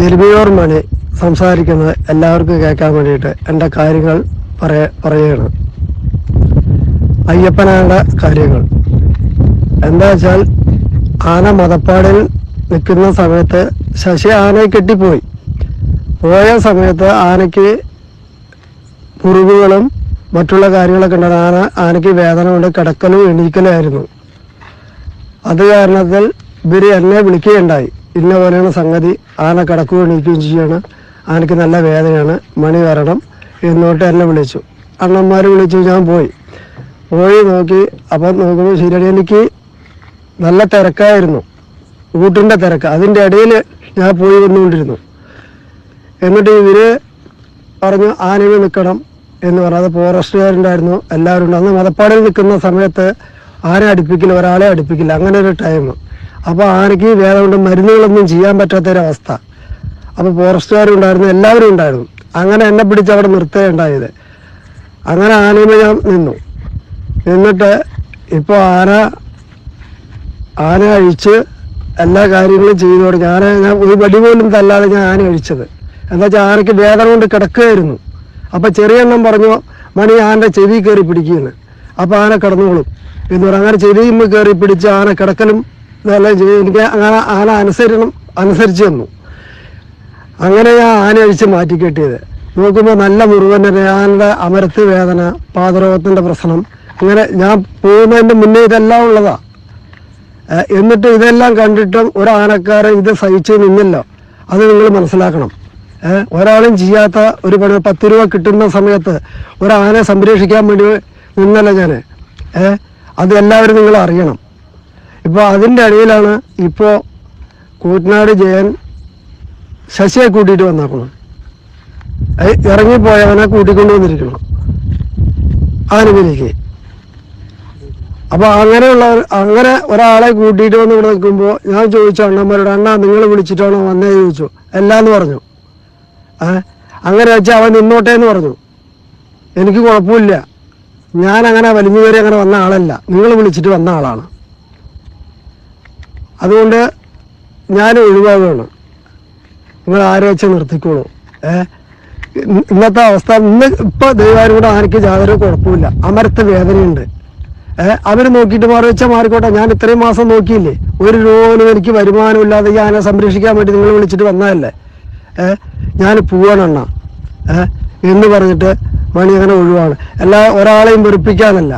എരുമിയോർ മണി സംസാരിക്കുന്നത് എല്ലാവർക്കും കേൾക്കാൻ വേണ്ടിയിട്ട് എന്റെ കാര്യങ്ങൾ പറയ പറയുകയാണ്. അയ്യപ്പനാണ്ട കാര്യങ്ങൾ. എന്താ വെച്ചാൽ ആന മതപ്പാടിൽ നിൽക്കുന്ന സമയത്ത് ശശി ആനയെ കെട്ടിപ്പോയി. പോയ സമയത്ത് ആനയ്ക്ക് മുറിവുകളും മറ്റുള്ള കാര്യങ്ങളൊക്കെ ഉണ്ടായിരുന്നു. ആന ആനയ്ക്ക് വേദന കൊണ്ട് കിടക്കലും എണീക്കലായിരുന്നു അത് കാരണത്തിൽ ഇവർ എന്നെ വിളിക്കുകയുണ്ടായി. ഇന്ന പോലെയാണ് സംഗതി. ആന കിടക്കുകയും എണീക്കുകയും ചെയ്യാണ്. ആനയ്ക്ക് നല്ല വേദനയാണ്. മണി വരണം എന്നോട്ട് എന്നെ വിളിച്ചു. അണ്ണന്മാർ വിളിച്ചു ഞാൻ പോയി. പോയി നോക്കി. അപ്പം നോക്കുമ്പോൾ ശരിയാണ് എനിക്ക് നല്ല തിരക്കായിരുന്നു. ഊട്ടിന്റെ തിരക്ക്. അതിന്റെ ഇടയിൽ ഞാൻ പോയി വന്നുകൊണ്ടിരുന്നു. എന്നിട്ട് ഇവർ പറഞ്ഞു ആനയിൽ നിൽക്കണം എന്ന് പറഞ്ഞു. അത് ഫോറസ്റ്റുകാരുണ്ടായിരുന്നു. എല്ലാവരും ഉണ്ട് അന്ന് മലപ്പാടിൽ നിൽക്കുന്ന സമയത്ത് ആന അടുപ്പിക്കില്ല ഒരാളെ അടുപ്പിക്കില്ല. അങ്ങനെ ഒരു ടൈം അപ്പോൾ ആനയ്ക്ക് വേദന കൊണ്ട് മരുന്നുകളൊന്നും ചെയ്യാൻ പറ്റാത്തൊരവസ്ഥ. അപ്പോൾ ഫോറസ്റ്റുകാരും ഉണ്ടായിരുന്നു എല്ലാവരും ഉണ്ടായിരുന്നു. അങ്ങനെ എന്നെ പിടിച്ച് അവിടെ നിർത്തുകയുണ്ടായത് അങ്ങനെ ആനയുമ്പോൾ ഞാൻ നിന്നു. നിന്നിട്ട് ഇപ്പോൾ ആന ആന അഴിച്ച് എല്ലാ കാര്യങ്ങളും ചെയ്തു തുടങ്ങി ആന ഞാൻ ഒരു വടി പോലും തല്ലാതെ ഞാൻ ആന അഴിച്ചത് എന്താ വെച്ചാൽ ആനയ്ക്ക് വേദന കൊണ്ട് കിടക്കുകയായിരുന്നു. ചെറിയ ചെറിയെണ്ണം പറഞ്ഞു മണി ആന്റെ ചെവി കയറി പിടിക്കുന്നു അപ്പോൾ ആന കിടന്നോളും. എന്ന് പറഞ്ഞു അങ്ങനെ ചെവിയുമ്പോൾ കയറി പിടിച്ച് ആന കിടക്കലും ഇതെല്ലാം ചെയ്ത് എനിക്ക് അങ്ങനെ ആന അനുസരണം അനുസരിച്ച് തന്നു. അങ്ങനെ ഞാൻ ആന അഴിച്ച് മാറ്റി കെട്ടിയത്. നോക്കുമ്പോൾ നല്ല മുറിവൻ ആനയുടെ അമരത്ത് വേദന പാതരോഗത്തിന്റെ പ്രശ്നം. അങ്ങനെ ഞാൻ പോകുന്നതിന്റെ മുന്നേ ഇതെല്ലാം ഉള്ളതാ. എന്നിട്ട് ഇതെല്ലാം കണ്ടിട്ടും ഒരാനക്കാരൻ ഇത് സഹിച്ച് നിന്നില്ല. അത് നിങ്ങൾ മനസ്സിലാക്കണം. ഒരാളും ചെയ്യാത്ത ഒരു പണി പത്ത് രൂപ കിട്ടുന്ന സമയത്ത് ഒരാനെ സംരക്ഷിക്കാൻ വേണ്ടി നിന്നല്ല ഞാൻ അത് എല്ലാവരും നിങ്ങൾ അറിയണം. ഇപ്പോൾ അതിന്റെ ഇടയിലാണ് ഇപ്പോൾ കൂറ്റനാട് ജയൻ ശശിയെ കൂട്ടിയിട്ട് വന്നേക്കണം ഇറങ്ങി ഇറങ്ങിപ്പോയവനെ കൂട്ടിക്കൊണ്ടു വന്നിരിക്കണം. ആനുകൂലിക്ക് അപ്പൊ അങ്ങനെയുള്ള അങ്ങനെ ഒരാളെ കൂട്ടിയിട്ട് വന്ന് ഇവിടെ നിൽക്കുമ്പോൾ ഞാൻ ചോദിച്ചു അണ്ണന്മാരോട് അണ്ണാ നിങ്ങൾ വിളിച്ചിട്ടാണോ വന്നേ? ചോദിച്ചു. എല്ലാന്ന് പറഞ്ഞു. ഏ? അങ്ങനെ വെച്ചാൽ അവൻ നിന്നോട്ടെ എന്ന് പറഞ്ഞു. എനിക്ക് കുഴപ്പമില്ല. ഞാൻ അങ്ങനെ വലിഞ്ഞു കയറി അങ്ങനെ വന്ന ആളല്ല. നിങ്ങൾ വിളിച്ചിട്ട് വന്ന ആളാണ്. അതുകൊണ്ട് ഞാൻ ഒഴിവാകുകയാണ്. നിങ്ങൾ ആരെ വെച്ച് നിർത്തിക്കോളൂ. ഏ? ഇന്നത്തെ അവസ്ഥ ഇന്ന് ഇപ്പൊ ദൈവാരും കൂടെ ആനയ്ക്ക് യാതൊരു കുഴപ്പമില്ല അമരത്ത് വേദനയുണ്ട്. ഏഹ് അവർ നോക്കിയിട്ട് മാറി വെച്ചാൽ മാറിക്കോട്ടെ. ഞാൻ ഇത്രയും മാസം നോക്കിയില്ലേ? ഒരു രൂപ പോലും എനിക്ക് വരുമാനമില്ലാതെ ഈ ആനെ സംരക്ഷിക്കാൻ വേണ്ടി നിങ്ങൾ വിളിച്ചിട്ട് വന്നതല്ലേ? ഏഹ് ഞാൻ പോവാണെണ്ണ ഏഹ് എന്ന് പറഞ്ഞിട്ട് മണി അങ്ങനെ ഒഴിവാണ്. എല്ലാ ഒരാളെയും വെറുപ്പിക്കാനല്ല.